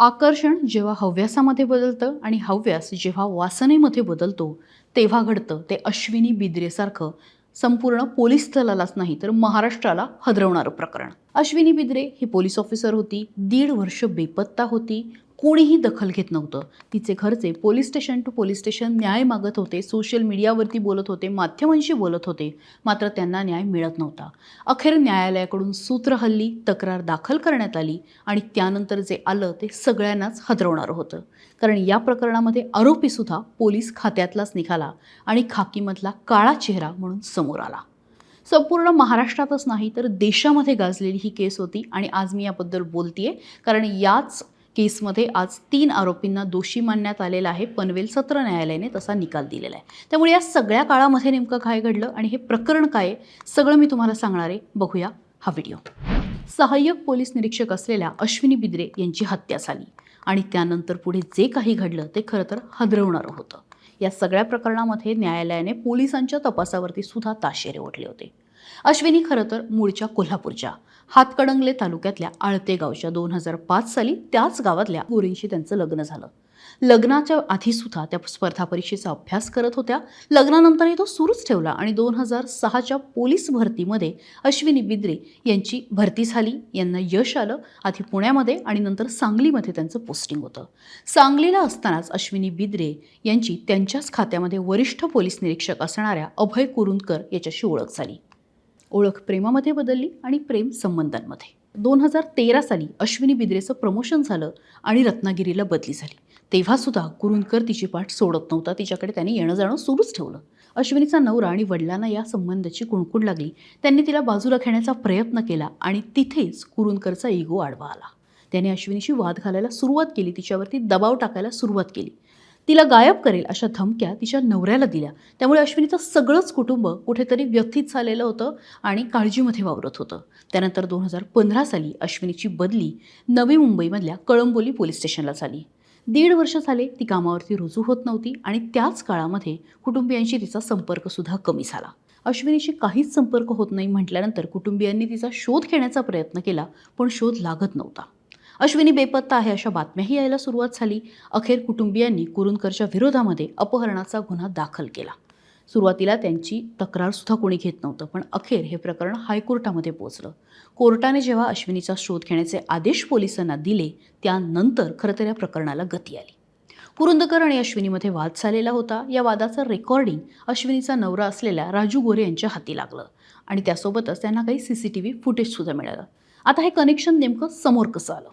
आकर्षण जेव्हा हव्यासामध्ये बदलतं आणि हव्यास जेव्हा वासनेमध्ये बदलतो तेव्हा घडतं ते अश्विनी बिद्रेसारखं संपूर्ण पोलीस दलालाच नाही तर महाराष्ट्राला हदरवणारं प्रकरण. अश्विनी बिद्रे ही पोलीस ऑफिसर होती दीड वर्ष बेपत्ता होती कोणीही दखल घेत नव्हतं. तिचे घरचे police station to police station न्याय मागत होते. सोशल मीडियावरती बोलत होते. माध्यमांशी बोलत होते. मात्र त्यांना न्याय मिळत नव्हता. अखेर न्यायालयाकडून सूत्र हल्ली तक्रार दाखल करण्यात आली आणि त्यानंतर जे आलं ते सगळ्यांनाच हदरवणारं होतं. कारण या प्रकरणामध्ये आरोपीसुद्धा पोलीस खात्यातलाच निघाला आणि खाकीमधला काळा चेहरा म्हणून समोर आला. संपूर्ण महाराष्ट्रातच नाही तर देशामध्ये गाजलेली ही केस होती आणि आज मी याबद्दल बोलतीये. कारण याच केसमध्ये आज तीन आरोपींना दोषी मानण्यात आलेला आहे. पनवेल सत्र न्यायालयाने तसा निकाल दिलेला आहे. त्यामुळे या सगळ्या काळामध्ये नेमकं काय घडलं आणि हे प्रकरण काय सगळं मी तुम्हाला सांगणार आहे. बघूया हा व्हिडिओ. सहाय्यक पोलीस निरीक्षक असलेल्या अश्विनी बिद्रे यांची हत्या झाली आणि त्यानंतर पुढे जे काही घडलं ते खरं तर हदरवणारं होतं. या सगळ्या प्रकरणामध्ये न्यायालयाने पोलिसांच्या तपासावरती सुद्धा ताशेरे ओढले होते. अश्विनी खरं तर मूळच्या कोल्हापूरच्या. हातकणंगले तालुक्यातल्या आळते गावच्या दोन हजार पाच साली त्याच गावातल्या गोरींशी त्यांचं लग्न झालं. लग्नाच्या आधीसुद्धा त्या स्पर्धा परीक्षेचा अभ्यास करत होत्या. लग्नानंतरही तो सुरूच ठेवला आणि दोन हजार सहाच्या पोलीस भरतीमध्ये अश्विनी बिद्रे यांची भरती झाली. यांना यश आलं. आधी पुण्यामध्ये आणि नंतर सांगलीमध्ये त्यांचं पोस्टिंग होतं. सांगलीला असतानाच अश्विनी बिद्रे यांची त्यांच्याच खात्यामध्ये वरिष्ठ पोलीस निरीक्षक असणाऱ्या अभय कुरुंदकर याच्याशी ओळख झाली. ओळख प्रेमामध्ये बदलली आणि प्रेम संबंधांमध्ये. दोन हजार तेरा साली अश्विनी बिद्रेचं प्रमोशन झालं आणि रत्नागिरीला बदली झाली. तेव्हासुद्धा कुरुंदकर तिची पाठ सोडत नव्हता. तिच्याकडे त्यांनी येणं जाणं सुरूच ठेवलं. अश्विनीचा नवरा आणि वडिलांना या संबंधाची कुणकुण लागली? त्यांनी तिला बाजूला खेळण्याचा प्रयत्न केला आणि तिथेच कुरुंदकरचा इगो आडवा आला. त्याने अश्विनीशी वाद घालायला सुरुवात केली. तिच्यावरती दबाव टाकायला सुरुवात केली. तिला गायब करेल अशा धमक्या तिच्या नवऱ्याला दिल्या. त्यामुळे अश्विनीचं सगळंच कुटुंब कुठेतरी व्यथित झालेलं होतं आणि काळजीमध्ये वावरत होतं. त्यानंतर दोन हजार पंधरा साली अश्विनीची बदली नवी मुंबईमधल्या कळंबोली पोलीस स्टेशनला झाली. दीड वर्ष झाले ती कामावरती रुजू होत नव्हती आणि त्याच काळामध्ये कुटुंबियांशी तिचा संपर्कसुद्धा कमी झाला. अश्विनीशी काहीच संपर्क होत नाही म्हटल्यानंतर कुटुंबियांनी तिचा शोध घेण्याचा प्रयत्न केला पण शोध लागत नव्हता. अश्विनी बेपत्ता आहे अशा बातम्याही यायला सुरुवात झाली. अखेर कुटुंबियांनी कुरुंदकरच्या विरोधामध्ये अपहरणाचा गुन्हा दाखल केला. सुरुवातीला त्यांची तक्रारसुद्धा कोणी घेत नव्हतं पण अखेर हे प्रकरण हायकोर्टामध्ये पोचलं कोर्टाने जेव्हा अश्विनीचा शोध घेण्याचे आदेश पोलिसांना दिले त्यानंतर खरं तर या प्रकरणाला गती आली. कुरुंदकर आणि अश्विनीमध्ये वाद झालेला होता. या वादाचं रेकॉर्डिंग अश्विनीचा नवरा असलेल्या राजू गोरे यांच्या हाती लागलं आणि त्यासोबतच त्यांना काही सी सी टी व्ही फुटेजसुद्धा मिळालं. आता हे कनेक्शन नेमकं समोर कसं आलं?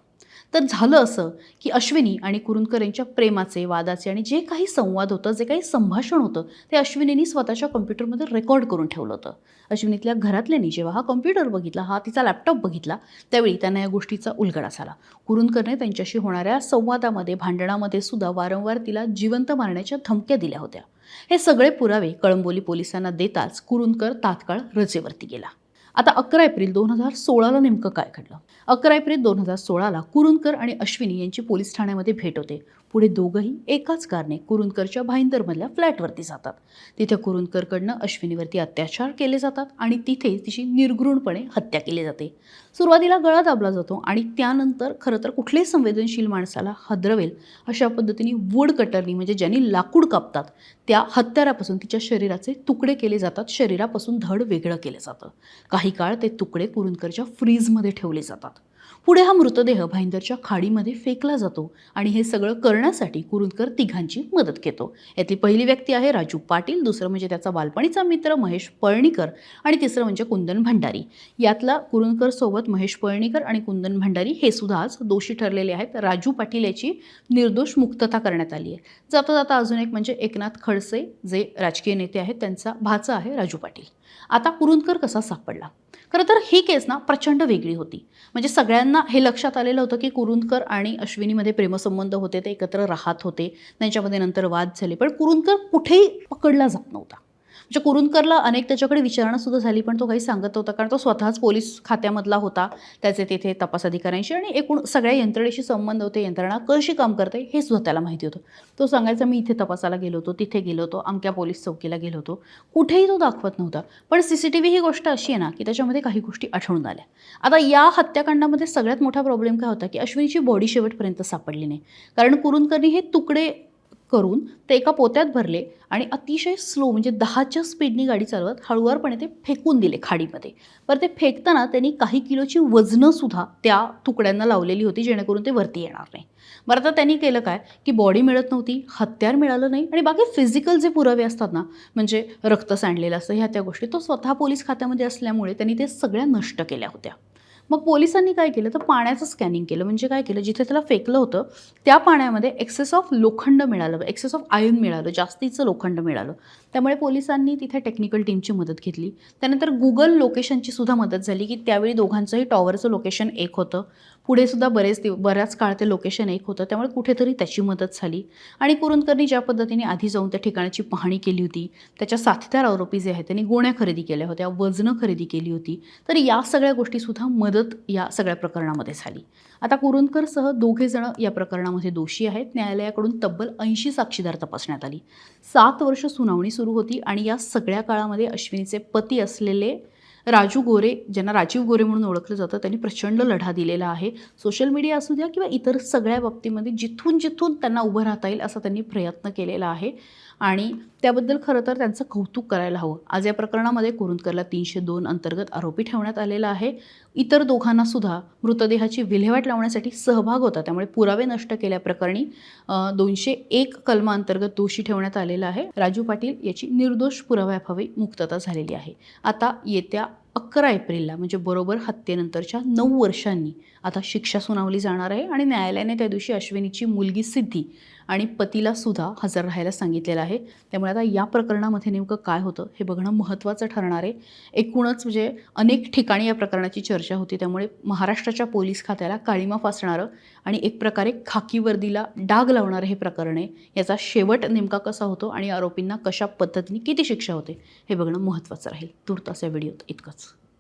तर झालं असं की अश्विनी आणि कुरुंदकर यांच्या प्रेमाचे वादाचे आणि जे काही संवाद होतं जे काही संभाषण होतं ते अश्विनीनी स्वतःच्या कम्प्युटरमध्ये रेकॉर्ड करून ठेवलं होतं. अश्विनीतल्या घरातल्यांनी जेव्हा हा कम्प्युटर बघितला हा तिचा लॅपटॉप बघितला त्यावेळी त्यांना या गोष्टीचा उलगडा झाला. कुरुंदकरने त्यांच्याशी होणाऱ्या संवादामध्ये भांडणामध्ये सुद्धा वारंवार तिला जिवंत मारण्याच्या धमक्या दिल्या होत्या. हे सगळे पुरावे कळंबोली पोलिसांना देताच कुरुंदकर तात्काळ रजेवरती गेला. आता अकरा एप्रिल दोन हजार सोळाला नेमकं काय घडलं? अकरा एप्रिल दोन हजार सोळाला कुरुंदकर आणि अश्विनी यांची पोलीस ठाण्यामध्ये भेट होते. पुढे दोघंही एकाच कारने कुरुंदकरच्या भाईंदरमधल्या फ्लॅटवरती जातात. तिथे कुरुंदकरकडनं अश्विनीवरती अत्याचार केले जातात आणि तिथे तिची निर्घृणपणे हत्या केली जाते. सुरुवातीला गळा दाबला जातो आणि त्यानंतर खरं तर कुठल्याही संवेदनशील माणसाला हदरवेल अशा पद्धतीने वूड कटरनी म्हणजे ज्यांनी लाकूड कापतात त्या हत्यारापासून तिच्या शरीराचे तुकडे केले जातात शरीरापासून धड वेगळं केलं जातं. काही काळ ते तुकडे कुरुंदकरच्या फ्रीजमध्ये ठेवले जातात. पुढे हा मृतदेह भाईंदरच्या खाडीमध्ये फेकला जातो आणि हे सगळं करण्यासाठी कुरुंदकर तिघांची मदत घेतो. यातली पहिली व्यक्ती आहे राजू पाटील दुसरं म्हणजे त्याचा बालपणीचा मित्र महेश पळणीकर आणि तिसरं म्हणजे कुंदन भंडारी. यातला कुरुंदकर सोबत महेश पळणीकर आणि कुंदन भंडारी हे सुद्धा आज दोषी ठरलेले आहेत. राजू पाटील याची निर्दोष मुक्तता करण्यात आली आहे. जाता जाता अजून एक म्हणजे एकनाथ खडसे जे राजकीय नेते आहेत त्यांचा भाचा आहे राजू पाटील. आता कुरुंदकर कसा सापडला? खरं तर ही केस ना प्रचंड वेगळी होती. म्हणजे सगळ्यांना हे लक्षात आलेलं होतं की कुरुंदकर आणि अश्विनीमध्ये प्रेमसंबंध होते ते एकत्र राहत होते त्यांच्यामध्ये नंतर वाद झाले. पण कुरुंदकर कुठेही पकडला जात नव्हता. म्हणजे कुरुंदकरला अनेक त्याच्याकडे विचारणा सुद्धा झाली पण तो काही सांगत होता कारण तो स्वतःच पोलीस खात्यामधला होता. त्याचे तिथे तपास अधिकाऱ्यांशी आणि एकूण सगळ्या यंत्रणेशी संबंध होते यंत्रणा कशी काम करते हे सुद्धा त्याला माहिती होतं. तो सांगायचा मी इथे तपासाला गेलो होतो तिथे गेलो होतो अमक्या पोलीस चौकीला गेलो होतो. कुठेही तो दाखवत नव्हता. पण सी सी टी व्ही ही गोष्ट अशी आहे ना की त्याच्यामध्ये काही गोष्टी आठवून आल्या. आता या हत्याकांडामध्ये सगळ्यात मोठा प्रॉब्लेम काय होता की अश्विनीची बॉडी शेवटपर्यंत सापडली नाही. कारण कुरुंदकरनी हे तुकडे करून ते एका पोत्यात भरले आणि अतिशय स्लो म्हणजे दहाच्या स्पीडनी गाडी चालवत हळूवारपणे ते फेकून दिले खाडीमध्ये. बरं ते फेकताना त्यांनी काही किलोची वजनंसुद्धा त्या तुकड्यांना लावलेली होती जेणेकरून ते वरती येणार नाही. बरं आता त्यांनी केलं काय? की बॉडी मिळत नव्हती हत्यार मिळालं नाही आणि बाकी फिजिकल जे पुरावे असतात ना म्हणजे रक्त सांडलेलं असतं ह्या त्या गोष्टी तो स्वतः पोलीस खात्यामध्ये असल्यामुळे त्यांनी ते सगळ्या नष्ट केल्या होत्या. मग पोलिसांनी काय केलं? तर पाण्याचं स्कॅनिंग केलं. म्हणजे काय केलं? जिथे त्याला फेकलं होतं त्या पाण्यामध्ये एक्सेस ऑफ लोखंड मिळालं. एक्सेस ऑफ आयन मिळालं. जास्तीचं लोखंड मिळालं. त्यामुळे पोलिसांनी तिथे टेक्निकल टीमची मदत घेतली. त्यानंतर गुगल लोकेशनची सुद्धा मदत झाली की त्यावेळी दोघांचंही टॉवरचं लोकेशन एक होतं. पुढे सुद्धा बरेच दिव बऱ्याच काळ ते लोकेशन एक होतं. त्यामुळे कुठेतरी त्याची मदत झाली. आणि कुरुंदकरनी ज्या पद्धतीने आधी जाऊन त्या ठिकाणाची पाहणी केली होती त्याच्या साथीदार आरोपी जे आहेत त्यांनी गोण्या खरेदी केल्या होत्या वजनं खरेदी केली होती. तर या सगळ्या गोष्टीसुद्धा मदत या सगळ्या प्रकरणामध्ये झाली. आता कुरुंदकरसह दोघे जण या प्रकरणामध्ये दोषी आहेत. न्यायालयाकडून तब्बल ऐंशी साक्षीदार तपासण्यात आली. सात वर्ष सुनावणी सुरू होती आणि या सगळ्या काळामध्ये अश्विनीचे पती असलेले राजू गोरे ज्यांना राजीव गोरे म्हणून ओळखलं जातं त्यांनी प्रचंड लढा दिलेला आहे. सोशल मीडिया असू द्या किंवा इतर सगळ्या बाबतीमध्ये जिथून जिथून त्यांना उभं राहता येईल असा त्यांनी प्रयत्न केलेला आहे. आणि त्याबद्दल खरं तर त्यांचं कौतुक करायला हवं. आज या प्रकरणामध्ये कुरुंदकरला तीनशे दोन अंतर्गत आरोपी ठेवण्यात आलेला आहे. इतर दोघांना सुद्धा मृतदेहाची विल्हेवाट लावण्यासाठी सहभाग होता. त्यामुळे पुरावे नष्ट केल्याप्रकरणी दोनशे एक कलमाअंतर्गत दोषी ठेवण्यात आलेला आहे. राजू पाटील याची निर्दोष पुराव्याभावी मुक्तता झालेली आहे. आता येत्या अकरा एप्रिलला म्हणजे बरोबर हत्येनंतरच्या नऊ वर्षांनी आता शिक्षा सुनावली जाणार आहे आणि न्यायालयाने त्या दिवशी अश्विनीची मुलगी सिद्धी आणि पतीला सुद्धा हजर राहायला सांगितलेलं आहे. त्यामुळे आता या प्रकरणामध्ये नेमकं काय होतं हे बघणं महत्त्वाचं ठरणार आहे. एकूणच म्हणजे अनेक ठिकाणी या प्रकरणाची चर्चा होती. त्यामुळे महाराष्ट्राच्या पोलीस खात्याला काळीमा फासणारं आणि एक प्रकारे खाकी वर्दीला डाग लावणारं हे प्रकरण आहे. याचा शेवट नेमका कसा होतो आणि आरोपींना कशा पद्धतीने किती शिक्षा होते हे बघणं महत्त्वाचं राहील. तूर्तास या व्हिडिओत इतकंच.